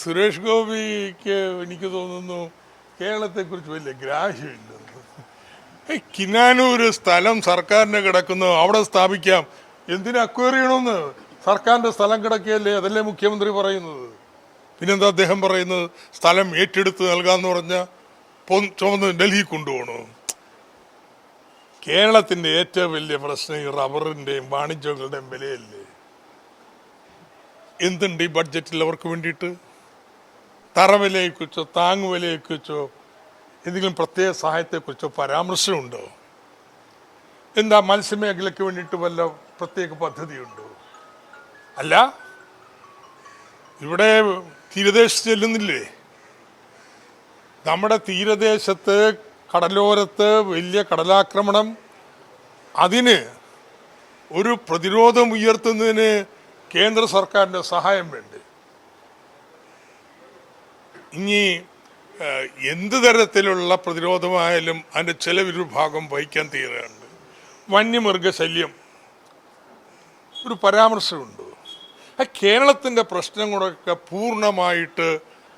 സുരേഷ് ഗോപിക്ക് എനിക്ക് തോന്നുന്നു കേരളത്തെക്കുറിച്ച് വലിയ ഗ്രാഹ്യമില്ല കിനാനൂര് സ്ഥലം സർക്കാരിന് കിടക്കുന്നു അവിടെ സ്ഥാപിക്കാം. എന്തിനു അക്വയർ ചെയ്യണമെന്ന്? സർക്കാരിന്റെ സ്ഥലം കിടക്കുകയല്ലേ അതല്ലേ മുഖ്യമന്ത്രി പറയുന്നത്? പിന്നെന്താ അദ്ദേഹം പറയുന്നത്? സ്ഥലം ഏറ്റെടുത്ത് നൽകാന്ന് പറഞ്ഞ ചുമന്ന് ഡൽഹി കൊണ്ടുപോകണോ? കേരളത്തിന്റെ ഏറ്റവും വലിയ പ്രശ്നം ഈ റബ്ബറിന്റെയും വാണിജ്യങ്ങളുടെയും വിലയല്ലേ. എന്തുണ്ട് ഈ ബഡ്ജറ്റിൽ അവർക്ക് വേണ്ടിയിട്ട്? തറവിലയെക്കുറിച്ചോ താങ്ങുവിലയെക്കുറിച്ചോ എന്തെങ്കിലും പ്രത്യേക സഹായത്തെക്കുറിച്ചോ പരാമർശമുണ്ടോ? എന്താ മത്സ്യമേഖലയ്ക്ക് വേണ്ടിയിട്ട് വല്ല പ്രത്യേക പദ്ധതിയുണ്ടോ? അല്ല. ഇവിടെ തീരദേശത്ത് ചെല്ലുന്നില്ലേ? നമ്മുടെ തീരദേശത്ത് കടലോരത്ത് വലിയ കടലാക്രമണം. അതിന് ഒരു പ്രതിരോധം ഉയർത്തുന്നതിന് കേന്ദ്ര സർക്കാരിന്റെ സഹായം വേണ്ടേ? ഇനി എന്ത് തരത്തിലുള്ള പ്രതിരോധമായാലും അതിന്റെ ചെലവൊരു ഭാഗം വഹിക്കാൻ തീരുകയുണ്ട് വന്യമൃഗശല്യം ഒരു പരാമർശമുണ്ട്. ആ കേരളത്തിന്റെ പ്രശ്നങ്ങളൊക്കെ പൂർണമായിട്ട്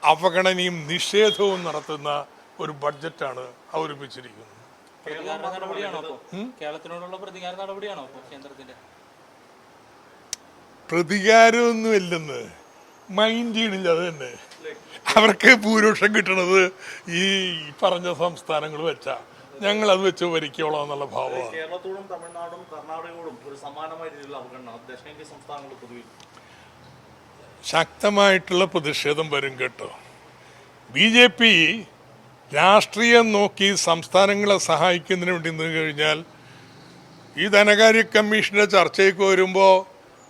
അവഗണനയും നിഷേധവും നടത്തുന്ന ഒരു ബഡ്ജറ്റാണ് അവതരിപ്പിച്ചിരിക്കുന്നത്. കേരളത്തിനോടുള്ള പ്രതികാര നടപടിയാണോ കേന്ദ്രത്തിന്റെ? പ്രതികാരമൊന്നും ഇല്ലെന്ന്. മൈൻഡ് ചെയ്യണില്ല അത് തന്നെ. അവർക്ക് ഭൂരിപക്ഷം കിട്ടണത് ഈ പറഞ്ഞ സംസ്ഥാനങ്ങൾ വെച്ചാ. ഞങ്ങൾ അത് വെച്ച് ഭരിക്കോളാം എന്നുള്ള ഭാവമാണ്. കേരളത്തോടും തമിഴ്നാടും കർണാടകയോടും ഒരു സമാനമായ രീതിയിലുള്ള അവഗണന ദക്ഷിണേന്ത്യ സംസ്ഥാനങ്ങൾ പൊതുവിൽ. ശക്തമായിട്ടുള്ള പ്രതിഷേധം വരും കേട്ടോ. ബി ജെ പി രാഷ്ട്രീയം നോക്കി സംസ്ഥാനങ്ങളെ സഹായിക്കുന്നതിന് വേണ്ടി നിന്ന് കഴിഞ്ഞാൽ ഈ ധനകാര്യ കമ്മീഷന്റെ ചർച്ചയ്ക്ക് വരുമ്പോൾ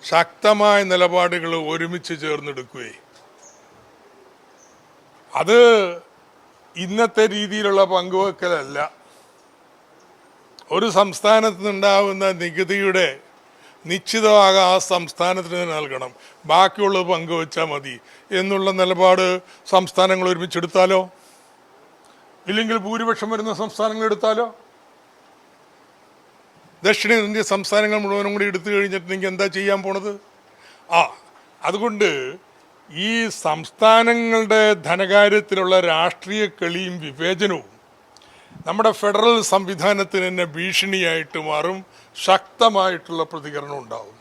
ശക്തമായ നിലപാടുകൾ ഒരുമിച്ച് ചേർന്നെടുക്കുകയും അത് ഇന്നത്തെ രീതിയിലുള്ള പങ്കുവെക്കലല്ല. ഒരു സംസ്ഥാനത്ത് നിന്നുണ്ടാവുന്ന നികുതിയുടെ നിശ്ചിതമാകാൻ ആ സംസ്ഥാനത്തിന് നൽകണം. ബാക്കിയുള്ളത് പങ്കുവെച്ചാൽ മതി എന്നുള്ള നിലപാട് സംസ്ഥാനങ്ങൾ ഒരുമിച്ചെടുത്താലോ? ഇല്ലെങ്കിൽ ഭൂരിപക്ഷം വരുന്ന സംസ്ഥാനങ്ങൾ എടുത്താലോ? ദക്ഷിണേന്ത്യ സംസ്ഥാനങ്ങൾ മുഴുവനും കൂടി എടുത്തു കഴിഞ്ഞിട്ട് നിങ്ങൾക്ക് എന്താ ചെയ്യാൻ പോണത്? ആ അതുകൊണ്ട് ഈ സംസ്ഥാനങ്ങളുടെ ധനകാര്യത്തിലുള്ള രാഷ്ട്രീയ കളിയും വിവേചനവും നമ്മുടെ ഫെഡറൽ സംവിധാനത്തിന് തന്നെ ഭീഷണിയായിട്ട് മാറും ശക്തമായിട്ടുള്ള പ്രതികരണം ഉണ്ടാവും.